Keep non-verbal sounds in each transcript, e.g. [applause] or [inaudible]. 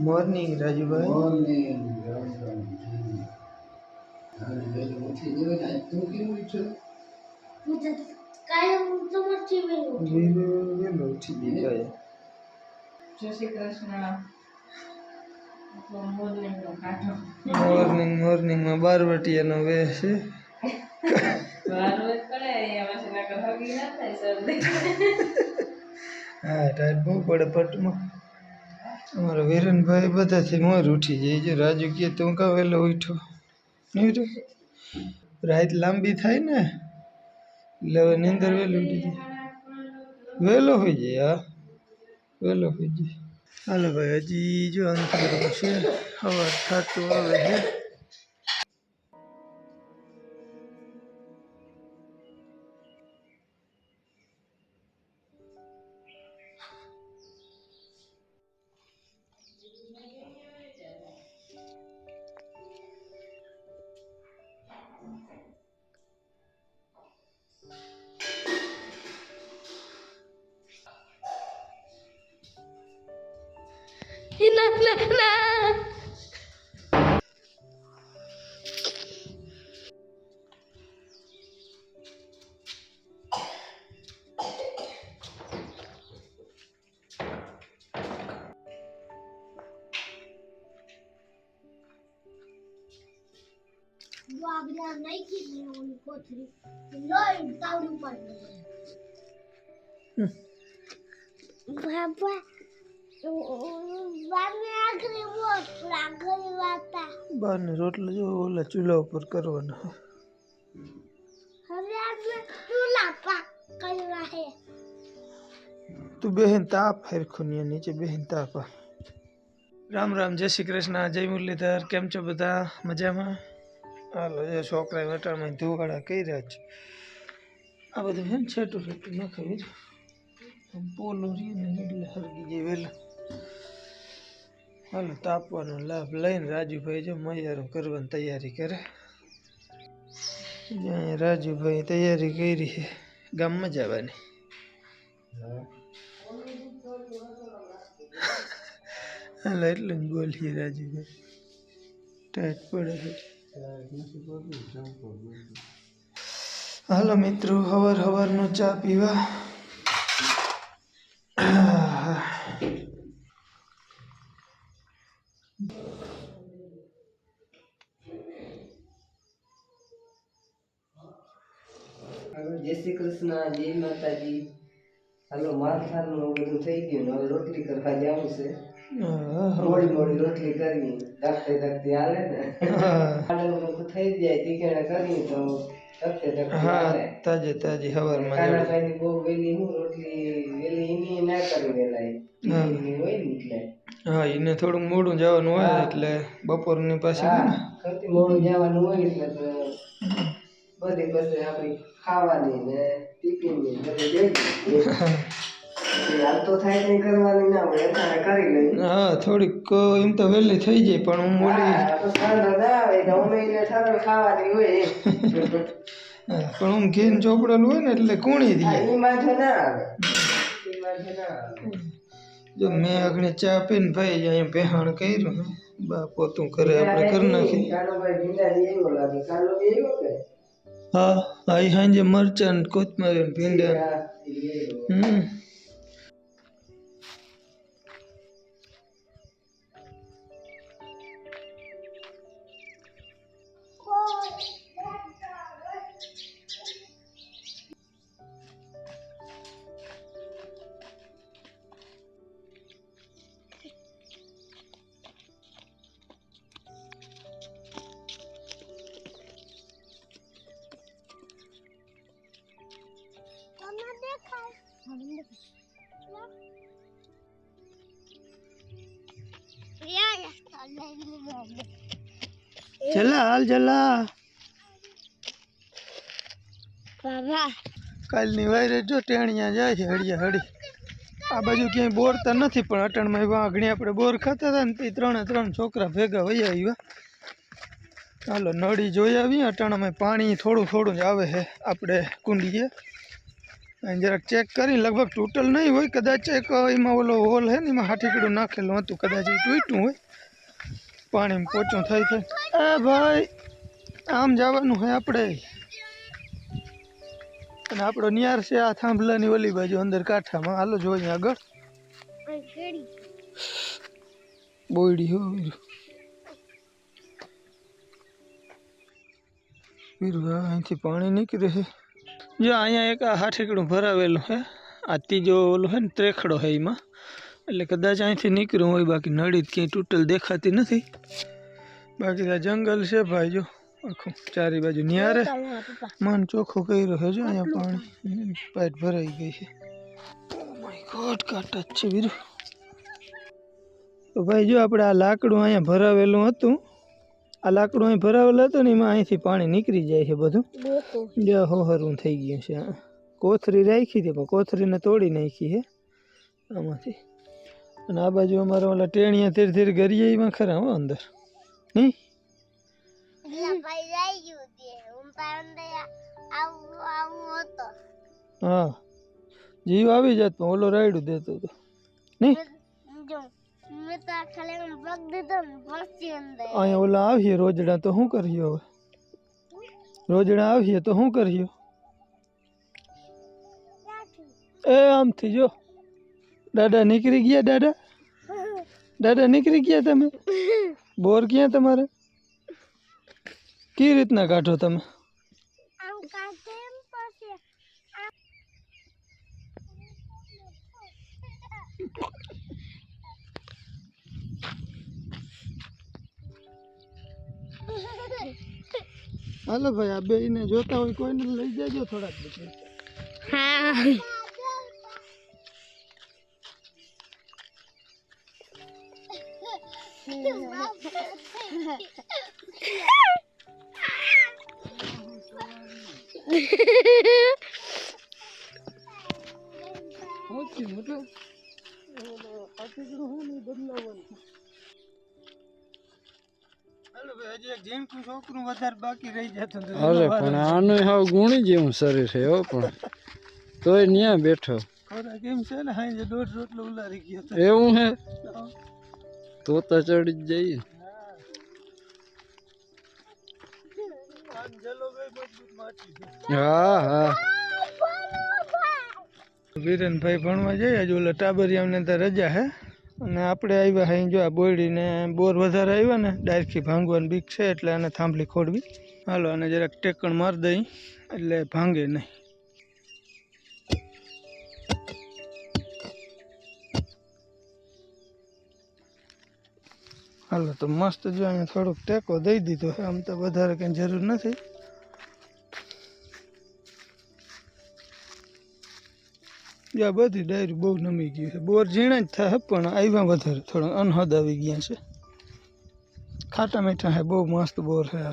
Morning Rajubhai. Morning ને કાઢો. Morning મોર્નિંગમાં બારવટીયાનો way છે. ના હા ટાઈટ બહુ પડે પટમાં. અમારા વિરનભાઈ બધાથી મોર ઉઠી જાય છે. રાજુ કે તું કા વહેલો ઉઠો? નહીં રાત લાંબી થાય ને, એટલે હવે નીંદર વહેલી ઉઠી જાય. વહેલો હોઈ જાય, હા. વહેલો હોઈ જાય. હાલો ભાઈ, હજી જો અંતર છે, હવા થતું આવે છે. ઓલી ચૂલા ઉપર કરવાના. હવે આપણે ચૂલા પાક કરવા હે તું બેહેન તાપ હરખું નીચે બેહેન તાપ. રામ રામ, જય શ્રી કૃષ્ણ, જય મુરલીધર, કેમ છો બધા? મજામાં? હાલો, એ છોકરા વટાણમાં ધોવાડા કર્યા છે. આ બધું છે ને છેટું છેટું નખાવી પોલો રહીને એટલે હરગી જાય વહેલા. હાલો, તાપવાનો લાભ લઈને રાજુભાઈ જો મૈયારું કરવાની તૈયારી કરે. રાજુભાઈ તૈયારી કરી છે, ગામમાં જવાની. હાલો, એટલે બોલીએ રાજુભાઈ. ટાઈટ પડે હાલો મિત્રો, હવાર હવારનો ચા પીવા. જય શ્રી કૃષ્ણ, જય માતાજી. હાલો માથાનું બધું થઈ ગયું હવે રોટલી કરવા જવું છે. મોડી મોડી રોટલી કરી ધકતે ધકતે હાલે ને. આડું થઈ જાય તીખેણે કરી તો હા તાજે તાજી હવારમાં કાના જવું. ભાઈની બહુ વેલી હું રોટલી વેલી એની ના કરી વેલાય. હોય ને એટલે. હા એને થોડું મોડું જવાનું હોય એટલે બપોરની પાછી મોડું જવાનું હોય એટલે બધી પછી આપણી ખાવાની ને બધી કરવાની ના લઈ હા થોડીક એમ તો વહેલી થઈ જાય પણ હું મોડી હા, તો તો હા, પણ હું ઘેન ચોપડેલું હોય ને એટલે કુણી હા, દઈએ જો મેં આગળ ચા પીને ભાઈ અહીંયા બેહાણ કર્યું બા પોતું કરે આપણે કરી નાખી હા અહીં સાંજે મરચાં કોથમરી ભીંડા હા. હમ. ચલા હાલ ચલા બાબા કાલની વાયરે જો ટેણિયા જાય છે હળિયા હળી. આ બાજુ ક્યાંય બોરતા નથી પણ અટણમાં વાઘણી આપણે બોર ખાતા હતા ને તે ત્રણે ત્રણ છોકરા ભેગા વહી આવ્યા. હાલો નળી જોઈ આવી અટાણામાં પાણી થોડું થોડું જ આવે છે આપણે કુંડીએ. અહીં જરાક ચેક કરી લગભગ તૂટલ નહીં હોય કદાચ એક એમાં ઓલો હોલ છે ને એમાં હાથીકડું નાખેલું હતું કદાચ એ તૂટ્યું હોય. પાણીમાં પોચું થઈ થાય એ ભાઈ આમ જવાનું હોય આપણે. અને આપણો નિયાર છે આ થાંભલાની ઓલી બાજુ અંદર કાંઠામાં. હાલો જોઈએ આગળ. બોયડી હો વીરુ વીરુ અહીંથી પાણી નીકળે છે. જો અહીંયા એક આ હાથીકડું ભરાવેલું છે આ ત્રીજો ઓલો છે ને ત્રેખડો છે એમાં. એટલે કદાચ અહીંથી નીકળ્યું હોય બાકી નળી જ ક્યાંય તૂટેલ દેખાતી નથી. બાકી આ જંગલ છે ભાઈ જો. આખું ચારે બાજુ નિયારે. તમારા પપ્પા મન ચોખ્ખું કર્યું. છે જો અહીંયા પાણી પાઇપ ભરાઈ ગઈ છે. ઓ માય ગોડ કાંટા જ છે વીરુ. તો ભાઈ જો આપણે આ લાકડું અહીંયા ભરાવેલું હતું. આ લાકડું અહીં ભરાવેલું હતું ને એમાં અહીંથી પાણી નીકળી જાય છે બધું. ગોતો જો હોહરવું થઈ ગયું છે. આ. કોથરી રાખી હતી પણ કોથરીને તોડી નાખી છે આમાંથી. અને આ બાજુ અમારે ઓલા ટેણીયા ધીરે ધીરે ગરીએ એમાં ખરા હો અંદર? નહીં? હું જીવ આવી જાત પણ ઓલો રાયડું દેતો હતો નહીં? અહીંયા ઓલા આવીએ રોજડા તો શું કર્યો હવે? રોજડા આવીએ તો શું કર્યો? એ આમથી જો. દાદા નીકળી ગયા દાદા દાદા નીકળી ગયા તમે બોર ક્યાં તમારે કઈ રીતના કાઢો તમે આમ કાઢે એમ પછી હાલો ભાઈ આ બેયને જોતા હોય કોઈને લઈ જાજો થોડાક પછી હા ઓછી મતલબ હાલો ભાઈ હજી એક ઝીણકું છોકરું વધારે બાકી રહી જતું હતું. અરે પણ આનું હાવ ગુણી જેવું શરીર છે હો પણ તોય ન્યા બેઠો. ખોરાક એમ છે ને હાઈ દોઢ રોટલો ઉલારી ગયો હતો એવું હે. તો તો ચડી જઈએ. હા હા. વિરેનભાઈ ભણવા જઈએ હજુ ઓલા ટાબરિયામને તો રજા હે. અને આપણે આવ્યા અહીં જો આ બોયડીને બોર વધારે આવ્યા ને ડાયરખી ભાંગવાની બીક છે એટલે આને થાંભલી ખોડવી. હાલો અને જરાક ટેકણ મારી દઈ, એટલે ભાંગે નહીં. હાલો, તો મસ્ત જો અહીંયા થોડોક ટેકો દઈ દીધો છે. આમ તો વધારે કંઈ જરૂર નથી. આ બધી ડાયરી બહુ નમી ગઈ છે. બોર ઝીણા જ થાય, પણ આવ્યા વધારે. થોડા અનહદ આવી ગયા છે. ખાટા મીઠા છે, બહુ મસ્ત બોર છે આ.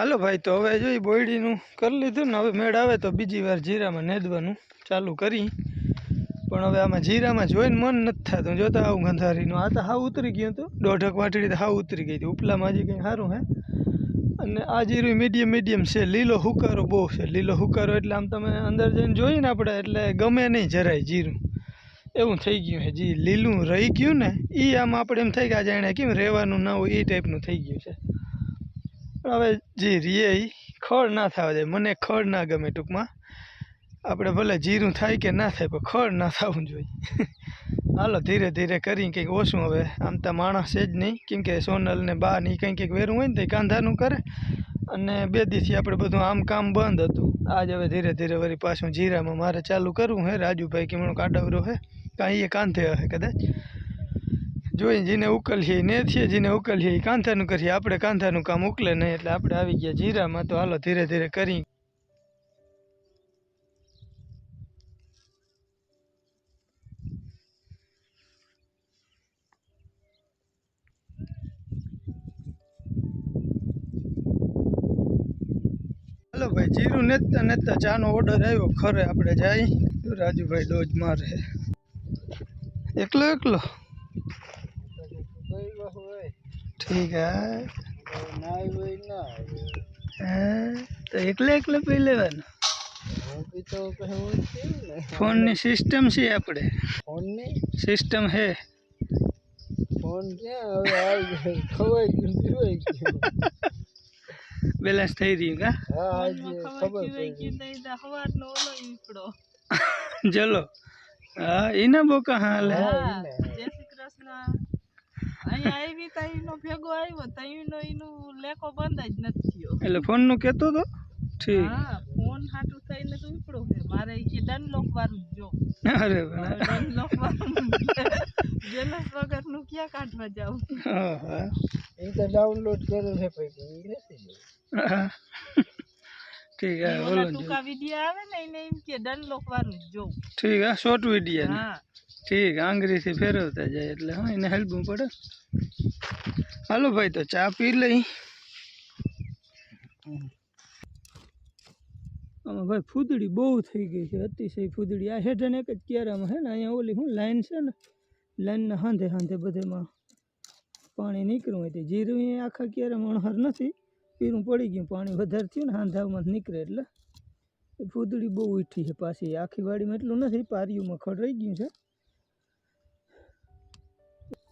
હાલો ભાઈ, તો હવે જોઈ બોયડીનું કરી લીધું ને, હવે મેળ આવે તો બીજી વાર જીરામાં નેદવાનું, ચાલુ કરી. પણ હવે આમાં જીરામાં જોઈને મન નથી થતું. જોતા આવું ગંધારીનું, આ તો હાવ ઉતરી ગયું હતું. દોઢક વાટડી તો હાવ ઉતરી ગઈ હતી. ઉપલામાં હજી કંઈ સારું, હે? અને આ જીરું મીડિયમ મીડિયમ છે. લીલો હુકારો બહુ છે. લીલો હુકારો એટલે આમ તમે અંદર જઈને જોઈએ ને આપણે એટલે ગમે નહીં જરાય જીરું. એવું થઈ ગયું છે જી. લીલું રહી ગયું ને એ આમ આપણે એમ થઈ ગયા જાણે કેમ રહેવાનું ના હોય એ ટાઈપનું થઈ ગયું છે. પણ હવે જે રીએ ખડ ના થવા જાય મને ખડ ના ગમે ટૂંકમાં. આપણે ભલે જીરું થાય કે ના થાય, પણ ખડ ના થવું જોઈએ. હાલો, ધીરે ધીરે કરીને કંઈક ઓછું હવે. આમ તો માણસ છે જ નહીં. કેમ કે સોનલ ને બા ને કંઈક કંઈક વેરું હોય ને તો કાંધાનું કરે. અને બે દીથી આપણે બધું આમ કામ બંધ હતું. આજ હવે ધીરે ધીરે વળી પાછું જીરામાં મારે ચાલુ કરવું હે. રાજુભાઈ કેમણો કાઢવરો હે. કાંઈ એ કાંધે હે કદાચ. જોઈને જેને ઉકલીએ નેથીએ જેને ઉકલીએ એ કાંથાનું કરીએ આપણે કાંથાનું કામ ઉકલે નહીં એટલે આપણે આવી ગયા જીરામાં. તો હાલો ધીરે ધીરે કરી હાલો ભાઈ, જીરું નેતા નેતા ચાનો ઓર્ડર આવ્યો. ખરે આપણે જાય. રાજુભાઈ ડોજ મારે. એકલો એકલો? હે તો એકલે એકલે પી લેવાનું ફોનની સિસ્ટમ છે આપણે સિસ્ટમ હે બેલેન્સ થઈ રહ્યું કા ચલો હા એના બોકા હાલે જય શ્રી કૃષ્ણ અહીંયા આવી તઈનો ભેગો આવ્યો તઈનો એનું લેકો બંધ જ નથી થયો. એટલે તો? ઠીક. હા ફોન હાટું થઈને તો ઉપડો છે મારે ઈ કે ડનલોક વાળું જ જો. અરે ડનલોક વાળું બેલેન્સ વગરનું ક્યાં કાઢવા જાવ હા હા. એ તો ડાઉનલોડ કરેલ છે પછી હા. ઠીક હે બોલો ટૂંકા વીડિયો આવે ને એને એમ કે ડનલોક વાળું જ જો ઠીક હા શોર્ટ વીડિયો હા. ઠીક, આંગળીથી ફેરવતા જાય એટલે હા, એને હેલ્પવું પડે. હાલો ભાઈ, તો ચા પી લઈ. આમાં ભાઈ ફૂદડી બહુ થઈ ગઈ છે, અતિશય ફૂદડી. આ હેઠળ એક જ ક્યારામાં હે ને, અહીંયા ઓલી હું લાઈન છે ને, લાઈનના હાંધે હાંધે બધેમાં પાણી નીકળ્યું હોય તે. જીરું આખા ક્યારામાં અણહર નથી, પીરું પડી ગયું, પાણી વધારે થયું ને, હાંધામાં નીકળે એટલે. ફૂદડી બહુ ઉઠી છે પાછી. આખી વાડીમાં એટલું નથી પારીઓમાં ખડ રહી ગયું છે.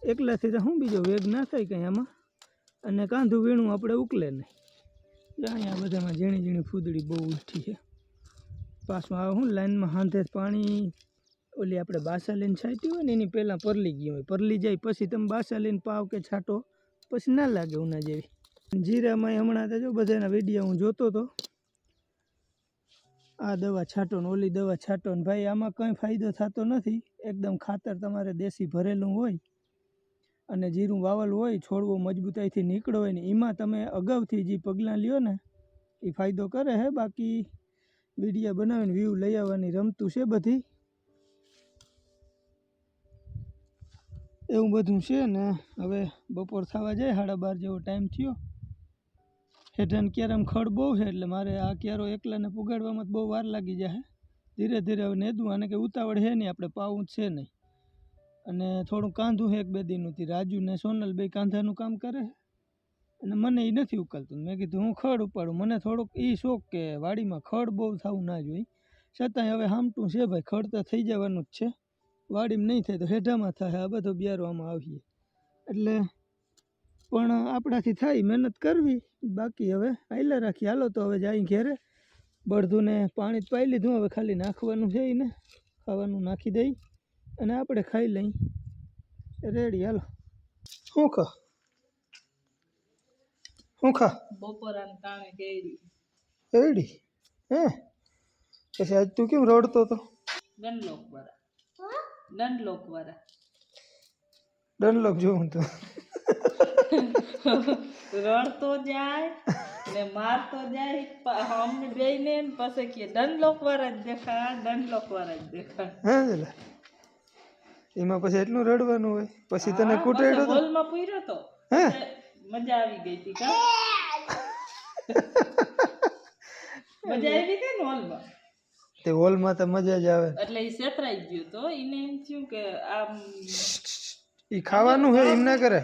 એકલાથી તો શું બીજો વેગ ના થાય કંઈ આમાં. અને કાંધું વીણું આપણે ઉકલે નહીં. અહીંયા બધામાં ઝીણી ઝીણી ફૂદડી બહુ ઉઠી છે. પાછું આવે શું લાઈનમાં હાંધે પાણી, ઓલી આપણે બાસા લઈને છાંટી હોય ને, એની પહેલાં પરલી ગઈ હોય. પરલી જાય, પછી તમે બાસા લઈને પાવ કે છાંટો, પછી ના લાગે ઉના જેવી. જીરામાં હમણાં તો જો બધાના વીડિયો હું જોતો હતો આ દવા છાંટો ને ઓલી દવા છાંટો ને ભાઈ, આમાં કંઈ ફાયદો થતો નથી. એકદમ ખાતર તમારે દેશી ભરેલું હોય અને જીરું વાવલ હોય, છોડવો મજબૂતાઈથી નીકળો હોય ને, એમાં તમે અગાઉથી જે પગલાં લ્યો ને, એ ફાયદો કરે હે? બાકી વિડીયા બનાવીને વ્યૂ લઈ આવવાની રમતું છે બધી. એવું બધું છે ને, હવે બપોર થવા જાય, સાડા બાર જેવો ટાઈમ થયો. હેઠળ કેરમ ખડ બહુ છે, એટલે મારે આ ક્યારો એકલાને પુગાડવામાં બહુ વાર લાગી જાય ધીરે ધીરે હવે નેદું, આને કે ઉતાવળ છે નહીં, આપણે પાવું છે નહીં. અને થોડું કાંધું એક બે દિનનું. થી રાજુ ને સોનલ બે કાંધાનું કામ કરે અને મને એ નથી ઉકલતું. મેં કીધું, હું ખડ ઉપાડું. મને થોડુંક એ શોખ કે વાડીમાં ખડ બહુ થવું ના જોઈએ. છતાંય હવે હામટું છે ભાઈ, ખડ તો થઈ જવાનું જ છે. વાડીમાં નહીં થાય તો હેઠામાં થાય. આ બધો બિયારવામાં આવીએ. એટલે પણ આપણાથી થાય, મહેનત કરવી. બાકી હવે આઈલા રાખી હાલો તો હવે જાય ઘેરે. બળધુને પાણી જ પાઈ લીધું. હવે ખાલી નાખવાનું છે એને. ખાવાનું નાખી દઈ. અને આપણે ખાઈ લઈ. રેડી હાલો. શું ખા? શું ખા? બપોરાને તાણે કેરી. રેડી હે? પછી આજ તું કેમ રડતો હતો? ડનલોક વાળા. ડનલોક વાળા. ડનલોક જોઉં તો. રડતો જાય ને મારતો જાય અમને બેયને ને પછી કે ડનલોક વાળા જ દેખા ડનલોક વાળા જ દેખા હા એમાં પછી એટલું રડવાનું હોય. પછી તને કૂટેડો તો. હોલમાં પૂર્યો તો. હે? મજા આવી ગઈ હતી કા? [laughs] મજા આવી હતી ને હોલમાં? તે હોલમાં તો મજા જ આવે. એટલે એ સેતરાઈ ગયો તો. એને એમ થયું કે આમ એ ખાવાનું હે એમ ના કરે.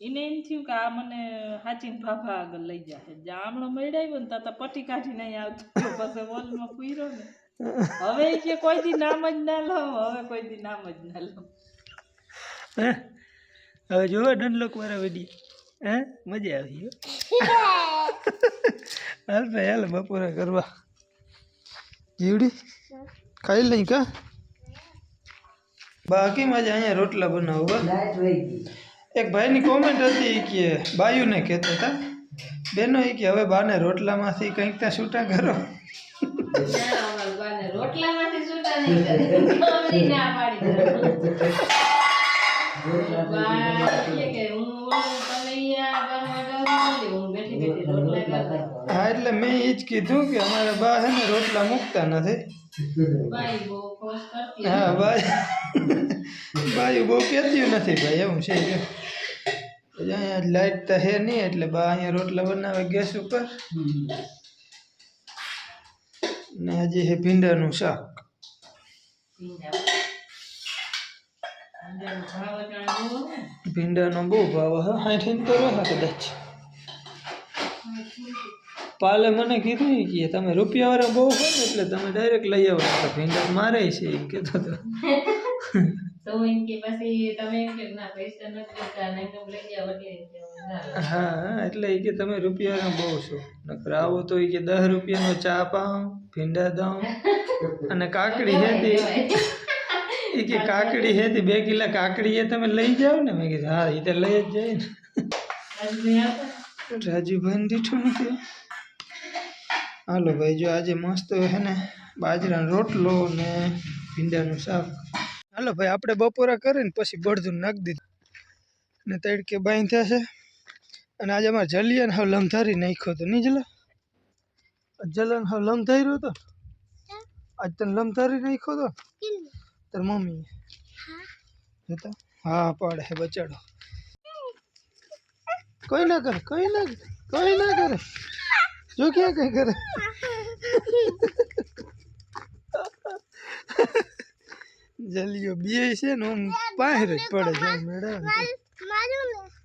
એને એમ થયું કે આ મને હાચીન ભાભા આગળ લઈ જાય જામણો મળ્યા મળ્યો ને ત્યાં પટી કાઢીને આવતો. પછી હોલમાં પૂર્યો ને. હવે કે કોઈ દી નામ જ ના લઉં હવે કોઈ દી નામ જ ના લઉં. હે? હવે જોવો ડનલોક વાળા વીડિયો. હે? મજા આવી. હાલ ભાઈ હાલ બપોરે કરવા. જીવડી? ખાઈ લઈ કા? બાકી મજા અહીંયા રોટલા બનાવવા વહી ગઈ એક ભાઈની કોમેન્ટ હતી કે બાયુને કહેતા હતા. બેનો એ કે હવે બાને રોટલામાંથી કંઈક ત્યાં છૂટા કરો. [laughs] રોટલામાંથી છૂટા નહીં કરે [laughs] ના પાડી હું એટલે મેં એ જ કીધું કે અમારા બા હે ને રોટલા મૂકતા નથી. હા ભાઈ. ભાઈ બહુ કહેતી નથી ભાઈ એવું છે. અહીંયા લાઇટ તો હે નહીં એટલે બા અહીંયા રોટલા બનાવે ગેસ ઉપર. ને હજી છે ભીંડાનું શાક. ભીંડાનો બહુ ભાવ હા હાઠીને તો રહે કદાચ. પાલે મને કીધું કે તમે રૂપિયા વાળા બહુ હોય ને એટલે તમે ડાયરેક્ટ લઈ આવો ભીંડા મારે છે એમ કહેતો હતો [laughs] તો એમ કે પછી તમે એમ કે ના પૈસા નથી જોતા ને એમને લઈ જાવ કે હા હા, એટલે એ કે તમે રૂપિયા બહુ છો. નકર આવો તો એ કે દસ રૂપિયાનો ચા પાઉં ભીંડા દઉં અને કાકડી હેતી. એ કે કાકડી હેતી બે કિલા કાકડી એ તમે લઈ જાઓ ને? મેં કીધું હા એ તો લઈ જ જાય ને. રાજુભાઈ દીઠું નથી. હાલો ભાઈ જો આજે મસ્ત હે ને બાજરાનો રોટલો ને ભીંડાનું શાક. હાલો ભાઈ, આપણે બપોરા કરીને પછી બળદું નાખી દીધું. ને તડકે બાંધ્યા છે. અને આજે અમારે જલિયાને હવે લમધારી નાખ્યો તો નહીં જલા? જલન હવે રહ્યો હતો? આજ તને લમધારી નાખ્યો તો કિલ્લી તાર મમ્મી જોતા? હા, પાડે હે, બચાડો. કોઈ ના કરે, કોઈ ના કોઈ ના કરે. જો ક્યાં કઈ કરે? જલિયો બે છે ને આમ પાહેર જ પડે છે મેડમ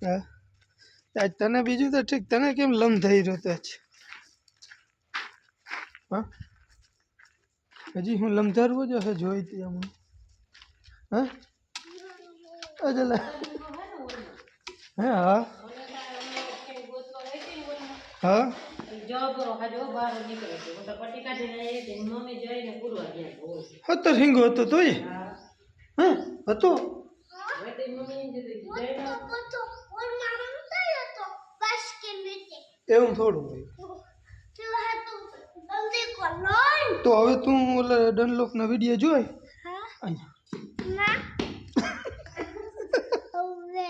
હા. આજ તને બીજું તો ઠીક તને કેમ લમ થઈ રહ્યો તો આજ? હા? હજી હું લમધારવો જ હશે જોઈ તી આમ. હા? અજલા હે હા. હા? હતો તો એ હિંગો હતો તોય? હા. હતો? હવે તે નતો હતો. એવું થોડું હોય. તું હવે તું ઓલા ડનલોકના વીડિયો જોઈ અહીંયા ના હવે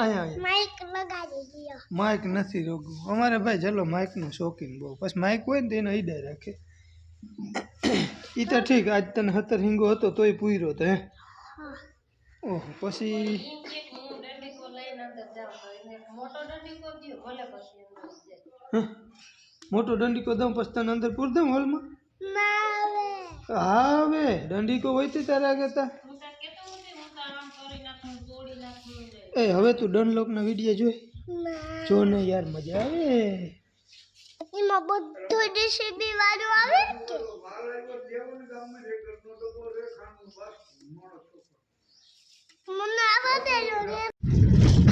અહીંયા આયા. માઈક લગાડી દિયો માઇક નથી રોગવું અમારે ભાઈ ચલો માઇકનો શોખીન બહુ. પછી માઇક હોય ને તો એનો ઈડા રાખે. એ તો ઠીક આજ તને હતર હિંગો હતો તોય પૂર્યો તો હે? ઓહ પછી મોટો દંડીકો દ્યો ભલે પછી અંદર જાય હં, મોટો દંડીકો દઉં પછી તને અંદર પૂર દઉં હોલમાં આવે. હા હવે દંડીકો હોય તે તારા આગળ હું તાર કેતો નથી હું તાર આમ કરી નાખું તોડી નાખું ને એ હવે તું ડનલોકના વીડિયો જોઈ? જો ને યાર મજા આવે. એમાં બધું ડીસીબી વાળું આવે કે?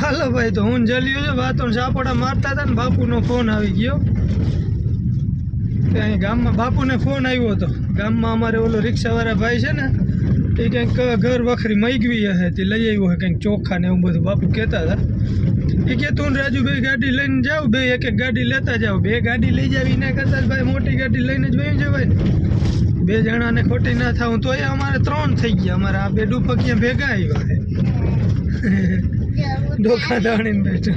હાલો ભાઈ તો હું જલ્યું છે. વાતો સાપોડા મારતા હતા ને બાપુનો ફોન આવી ગયો. ત્યાં ગામમાં બાપુને ફોન આવ્યો હતો. ગામમાં અમારે ઓલો રિક્ષાવાળા ભાઈ છે ને એ કંઈક ઘર વખરી મગવી હશે તે લઈ આવ્યું હોય કંઈક ચોખા ને એવું બધું. બાપુ કહેતા હતા. એ કે તું ને રાજુભાઈ ગાડી લઈને જાઓ બે એક એક ગાડી લેતા જાઓ બે ગાડી લઈ જાવ એના કરતાં ભાઈ મોટી ગાડી લઈને જ વહી જવાય ને. બે જણાને ખોટી ના થાવું તોય અમારે ત્રણ થઈ ગયા. અમારે આ બે ડુપકિયા ભેગા આવ્યા છે [laughs] ધોખા દાણીને બેઠો.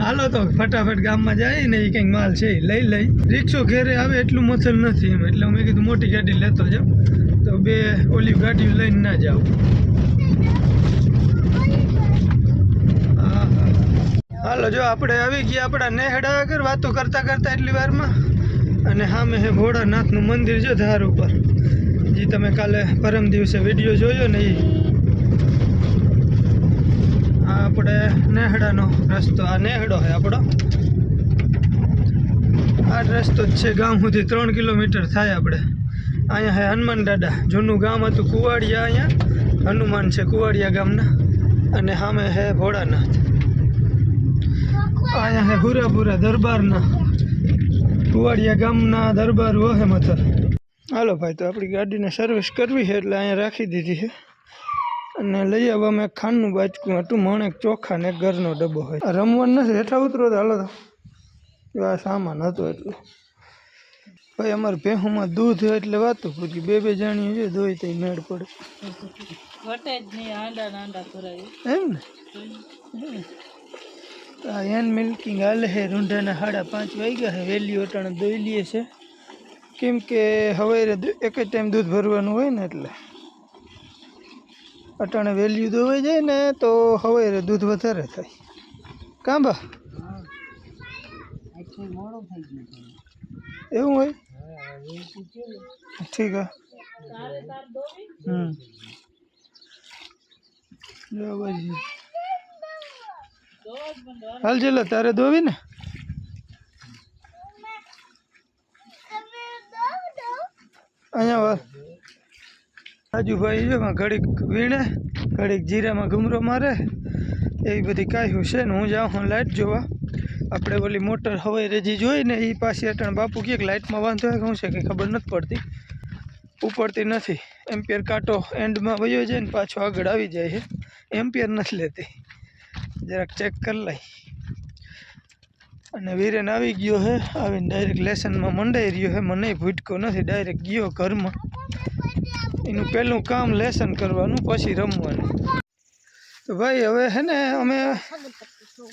હાલો તો ફટાફટ ગામમાં જાય ને એ કંઈક માલ છે એ લઈ લઈ. રિક્ષો ઘેરે આવે એટલું મથલ નથી એમ એટલે મેં કીધું મોટી ગાડી લેતો જાઉં તો બે ઓલી ગાડીઓ લઈને ના જાઓ. હાલો, જો આપણે આવી ગયા આપણા નેહડા આગળ વાતો કરતા કરતા એટલી વારમાં. અને સામે હે ભોળાનાથનું મંદિર છે ધાર ઉપર. જે, તમે કાલે પરમ દિવસે વીડિયો જોયો ને એ આપણે નેહડાનો રસ્તો, આ નેહડો છે આપણો. આ રસ્તો જ છે, ગામ સુધી ત્રણ કિલોમીટર થાય આપણે. અહીંયા હે હનુમાન દાદા. જૂનું ગામ હતું કુવાડિયા અહીંયા. હનુમાન છે કુવાડિયા ગામના. અને સામે હે ભોળાનાથ. અહીંયા હે હુરાપુરા દરબારના. કુવાડિયા ગામના દરબાર વહે મથર હાલો ભાઈ, તો આપણી ગાડીને સર્વિસ કરવી છે એટલે અહીંયા રાખી દીધી છે. અને લઈ આવવા મેં ખાંડનું બાચકું હતું, મણેક ચોખા ને એક ઘરનો ડબ્બો હોય. રમવાનું નથી, હેઠા ઉતરો તો હાલો તો. આ સામાન હતો એટલો. ભાઈ અમારે ભેહુમાં દૂધ એટલે વાતું પૂછી બે બે જાણીએ છે દોઈ તઈ મેળ પડે. ઘટે જ નહીં આંડા આંડા કરાય એમ ને? આ એન મિલ્કિંગ હાલે છે રૂંઢાના સાડા પાંચ વાગ્યા છે વહેલી અટાણે દોઈ લઈએ છે. કેમ કે હવે એક જ ટાઈમ દૂધ ભરવાનું હોય ને એટલે. અટાણે વહેલી દોવાઈ જાય ને તો હવે દૂધ વધારે થાય. કાં બા? મોડું થઈ ગયું છે. એવું હોય? હા है। હાલ ચલો તારે દોવી ને અહીંયા વાર રાજુભાઈ ઘડીક વીણે ઘડીક જીરામાં ઘૂમરો મારે એવી બધી કાંઈ છે ને હું જાઉં હું લાઈટ જોવા આપણે ઓલી મોટર હવાઈ રેજી જોઈ ને એ પાછી અટણ બાપુ કહે લાઇટમાં વાંધો હોય શું છે કંઈ ખબર નથી પડતી. ઉપડતી નથી. એમ્પિયર કાંટો એન્ડમાં વયો જાય ને પાછો આગળ આવી જાય છે. એમ્પિયર નથી લેતી. જરાક ચેક કરી લઈ. અને વીરેન આવી ગયો હે આવીને ડાયરેક્ટ લેસનમાં મંડાઈ રહ્યો હે મને ભૂટકો નથી ડાયરેક્ટ ગયો ઘરમાં. એનું પહેલું કામ લેસન કરવાનું, પછી રમવાનું. તો ભાઈ, હવે હે ને અમે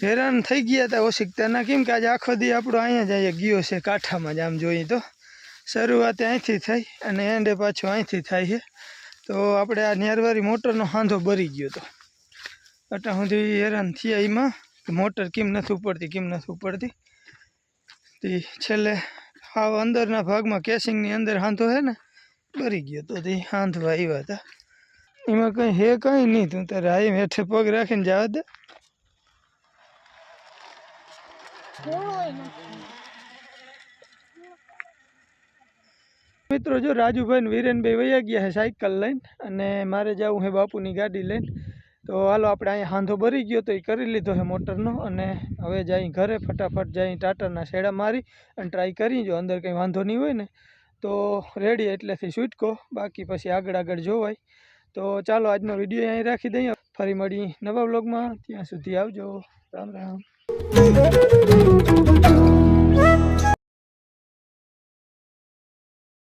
હેરાન થઈ ગયા હતા ઓશિકતાના. કેમ કે આજે આખો દી આપણો અહીંયા જ અહીંયા ગયો છે, કાંઠામાં જ આમ જોઈએ તો. શરૂઆત અહીંથી થઈ અને એન્ડે પાછો અહીંથી થાય છે. તો આપણે આ નેરવારી મોટરનો હાંધો ભરી ગયો હતો અટલા સુધી હેરાન થયા એમાં મોટર કેમ નથી ઉપડતી, કેમ નથી ઉપડતી. તે છેલ્લે આ અંદરના ભાગમાં કેસિંગની અંદર હાંધો છે ને ભરી ગયો તો તે હાંધવા આવ્યા હતા એમાં કંઈ હે કંઈ નહીં તું તારે આવી હેઠે પગ રાખીને જવા દે. મિત્રો, જો રાજુભાઈ ને વીરેનભાઈ વૈયા ગયા છે સાયકલ લઈને અને મારે જવું છે બાપુની ગાડી લઈને, તો હાલો આપણે અહીંયા હાંધો ભરી ગયો તો એ કરી લીધો છે મોટરનો અને હવે જઈ ઘરે ફટાફટ જઈ ટાટરના શેડા મારી અને ટ્રાય કરી જો, અંદર કંઈ વાંધો નહીં હોય ને, તો રેડી એટલેથી છૂટકો, બાકી પછી આગળ આગળ જોવાય. તો ચાલો આજનો વીડિયો અહીં રાખી દઈએ. ફરી મળી નવા બ્લોગમાં ત્યાં સુધી આવજો. રામ રામ.